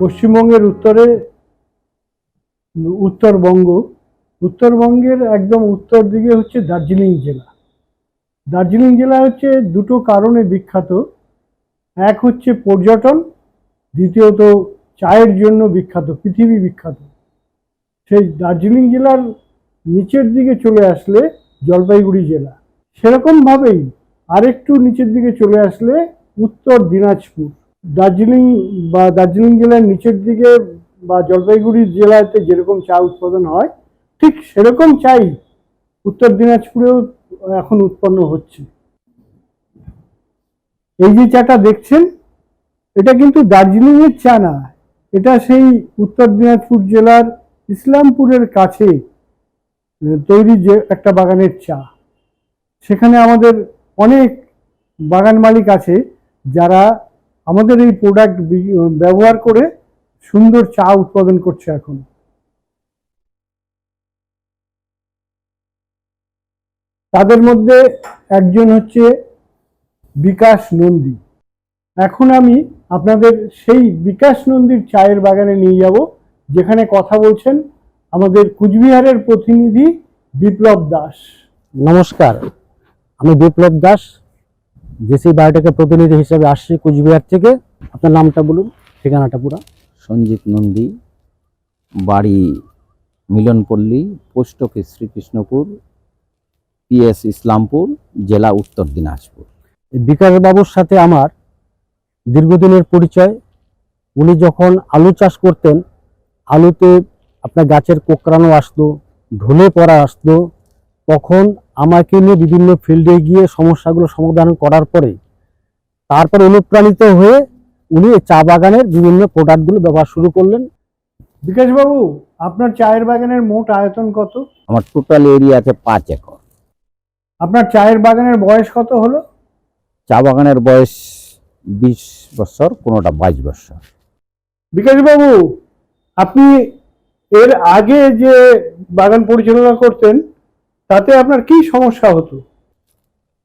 পশ্চিমবঙ্গের উত্তরে, উত্তরবঙ্গ, উত্তরবঙ্গের একদম উত্তর দিকে হচ্ছে দার্জিলিং জেলা। দার্জিলিং জেলা হচ্ছে দুটো কারণে বিখ্যাত। এক হচ্ছে পর্যটন, দ্বিতীয়ত চায়ের জন্য বিখ্যাত, পৃথিবী বিখ্যাত। সেই দার্জিলিং জেলার নিচের দিকে চলে আসলে জলপাইগুড়ি জেলা। সেরকমভাবেই আরেকটু নিচের দিকে চলে আসলে উত্তর দিনাজপুর। দার্জিলিং বা দার্জিলিং জেলার নিচের দিকে বা জলপাইগুড়ি জেলাতে যেরকম চা উৎপাদন হয়, ঠিক সেরকম চাই উত্তর দিনাজপুরেও এখন উৎপন্ন হচ্ছে। এই যে চাটা দেখছেন, এটা কিন্তু দার্জিলিং এর চা না, এটা সেই উত্তর দিনাজপুর জেলার ইসলামপুরের কাছে তৈরি যে একটা বাগানের চা। সেখানে আমাদের অনেক বাগান মালিক আছে যারা আমাদের এই প্রোডাক্ট ব্যবহার করে সুন্দর চা উৎপাদন করছে এখন। তাদের মধ্যে একজন হচ্ছে বিকাশ নন্দী। এখন আমি আপনাদের সেই বিকাশ নন্দীর চায়ের বাগানে নিয়ে যাব, যেখানে কথা বলছেন আমাদের কুচবিহারের প্রতিনিধি বিপ্লব দাস। নমস্কার, আমি বিপ্লব দাস জেসি বায়োটেকের প্রতিনিধি হিসেবে আসছি কুচবিহার থেকে। আপনার নামটা বলুন ঠিকানাটা পুরো। সঞ্জিত নন্দী বাড়ি Milanpalli post office Srikrishnapur PS Islampur জেলা উত্তর দিনাজপুর। বিকাশবাবুর সাথে আমার দীর্ঘদিনের পরিচয়। উনি যখন আলু চাষ করতেন আলুতে আপনার গাছের কোকড়ানো আসতো ঢলে পড়া আসতো তখন আমাকে নিয়ে বিভিন্ন ফিল্ডে গিয়ে সমস্যাগুলো সমাধান করার পরে তারপর অনুপ্রাণিত হয়ে উনি চা বাগানের বিভিন্ন প্রোডাক্টগুলো ব্যবহার শুরু করলেন। বিকাশবাবু আপনার চায়ের বাগানের মোট আয়তন কত? আমার টোটাল এরিয়া আছে পাঁচ একর। আপনার চায়ের বাগানের বয়স কত হলো? চা বাগানের বয়স বিশ বছর কোনোটা বাইশ বছর। বিকাশবাবু আপনি এর আগে যে বাগান পরিচালনা করতেন তাতে আপনার কি সমস্যা হতো?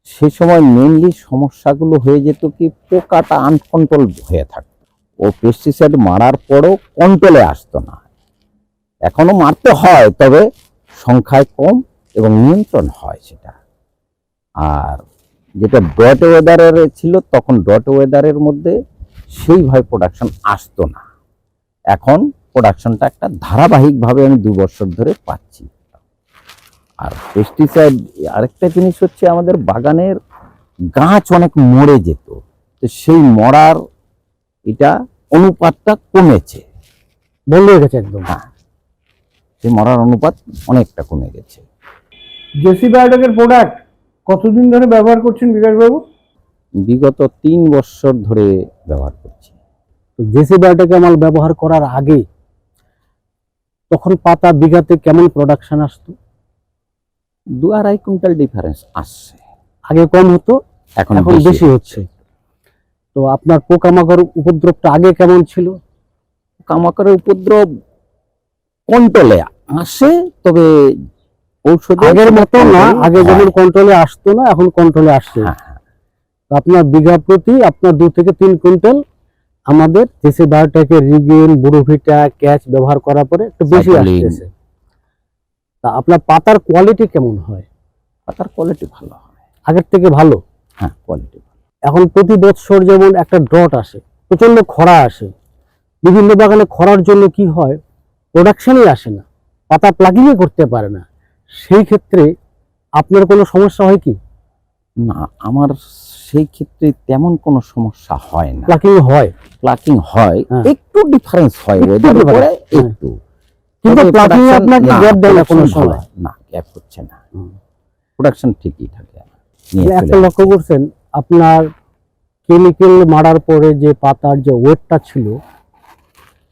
সে সময় মেনলি সমস্যাগুলো হয়ে যেত কি, পোকাটা আনকন্ট্রোল হয়ে থাকতো। ও পেস্টিসাইড মারার পরও কন্ট্রোলে আসতো না। এখনও মারতে হয়, তবে সংখ্যায় কম এবং নিয়ন্ত্রণ হয় সেটা। আর যেটা ডট ওয়েদারের ছিল, তখন ডট ওয়েদারের মধ্যে সেইভাবে প্রোডাকশন আসতো না। এখন প্রোডাকশনটা একটা ধারাবাহিকভাবে আমি দু বছর ধরে পাচ্ছি। আর পেস্টিসাইড আরেকটা জিনিস হচ্ছে আমাদের বাগানের গাছ অনেক মরে যেত তো সেই মরার এটা অনুপাতটা কমেছে। বন্ধ হয়ে গেছে একদম। হ্যাঁ সেই মরার অনুপাত অনেকটা কমে গেছে। জেসি বায়োটেকের প্রোডাক্ট কতদিন ধরে ব্যবহার করছেন বিকাশবাবু? বিগত তিন বছর ধরে ব্যবহার করছি। তো জেসি বায়োটেক আমার ব্যবহার করার আগে তখন পাতা বিঘাতে কেমন প্রোডাকশন আসতো? দু আড়াই কুইন্টাল ডিফারেন্স আসছে। আগে কম হতো এখন এখন বেশি। হচ্ছে। তো আপনার পোকামাকড় উপদ্রবটা আগে কেমন ছিল? পোকামাকড়ের উপদ্রব কন্ট্রোলে আসে তবে ঔষধ আগের মতো না আগে যেমন কন্ট্রোলে আসতো না এখন কন্ট্রোলে আসছে। হ্যাঁ, তো আপনার বিঘা প্রতি আপনার দু থেকে তিন কুইন্টাল আমাদের জেসি বায়োটেকের রিগেন বুরোভিটা ক্যাচ ব্যবহার করার পরে একটু বেশি। আসতেছে। তা আপনার পাতার কোয়ালিটি কেমন হয়? পাতার কোয়ালিটি ভালো হয়। আগের থেকে ভালো? হ্যাঁ কোয়ালিটি এখন প্রতি বছর যেমন একটা ড্রট আসে প্রচণ্ড খরা আসে বিভিন্ন বাগানে খরার জন্য কি হয় প্রোডাকশনই আসে না পাতা প্লাগিংই করতে পারে না। সেই ক্ষেত্রে আপনার কোনো সমস্যা হয় কি? না আমার সেই ক্ষেত্রে তেমন কোনো সমস্যা হয় না। প্লাকিং হয়? প্লাকিং হয় হ্যাঁ। একটু ডিফারেন্স হয় ওয়েদার। একটু। কিন্তু production- আপনাকে গ্যাপ দেয় না কোনো সময়। না গ্যাপ হচ্ছে না। প্রোডাকশন ঠিকই থাকে। একটা লক্ষ্য করছেন আপনার কেমিক্যাল মারার পরে যে পাতার যে ওয়েটটা ছিল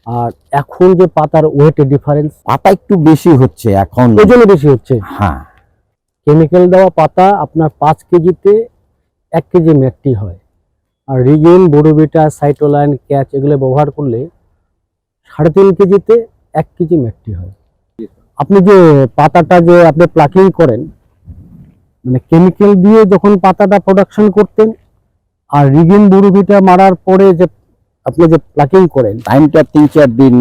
আর এখন যে পাতার ওয়েটে ডিফারেন্স পাতা একটু বেশি হচ্ছে এখন। ওজনে বেশি হচ্ছে? হ্যাঁ। কেমিক্যাল দেওয়া পাতা আপনার পাঁচ কেজিতে এক কেজি ম্যাকটি হয়। আর রিগেন বোরোবিটা সাইটোলাইন ক্যাচ এগুলো ব্যবহার করলে সাড়ে তিন কেজিতে এক কেজি ম্যাকটি হয়। আপনি যে পাতাটা যে আপনি প্লাকিং করেন মানে কেমিক্যাল দিয়ে যখন পাতাটা প্রোডাকশন করতেন আর রিগিন বোরোবিটা মারার পরে যে আপনি যে প্লাকিং করেন টাইমটা তিন চার দিন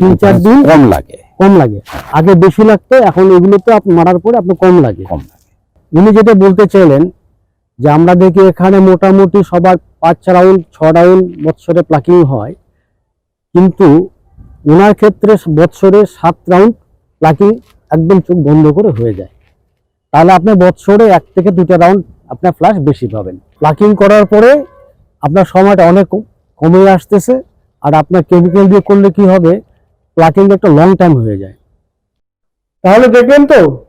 তিন চার দিন কম লাগে। কম লাগে। আগে বেশি লাগতো এখন এগুলোতে আপনি মারার পরে আপনার কম লাগে। কম লাগে। উনি যেটা বলতে চাইলেন যে আমরা দেখি এখানে মোটামুটি সবার পাঁচ রাউন্ড ছ রাউন্ড বৎসরে প্লাকিং হয়। কিন্তু ওনার ক্ষেত্রে বৎসরে সাত রাউন্ড প্লাকিং একদম চোখ বন্ধ করে হয়ে যায়। তাহলে আপনি বৎসরে এক থেকে দুটো রাউন্ড আপনার ফ্লাশ বেশি পাবেন। প্লাকিং করার পরে আপনার সময়টা অনেক কমে আসতেছে। আর আপনার কেমিক্যাল দিয়ে করলে কি হবে? প্লাকিং একটা লং টাইম হয়ে যায়। তাহলে দেখলেন তো,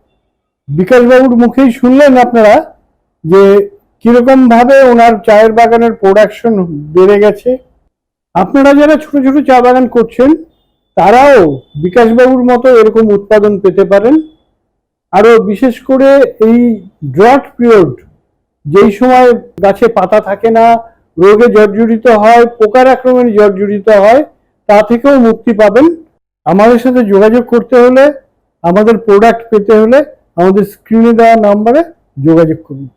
বিকাশবাবুর মুখেই শুনলেন আপনারা যে কীরকম ভাবে ওনার চায়ের বাগানের প্রোডাকশন বেড়ে গেছে। আপনারা যারা ছোট ছোট চা বাগান করছেন তারাও বিকাশবাবুর মতো এরকম উৎপাদন পেতে পারেন। আরও বিশেষ করে এই ড্রট পিরিয়ড যেই সময় গাছে পাতা থাকে না, রোগে জর্জরিত হয়, পোকার আক্রমণে জর্জরিত হয়, তা থেকেও মুক্তি পাবেন। আমাদের সাথে যোগাযোগ করতে হলে, আমাদের প্রোডাক্ট পেতে হলে আমাদের স্ক্রিনে দেওয়া নাম্বারে যোগাযোগ করুন।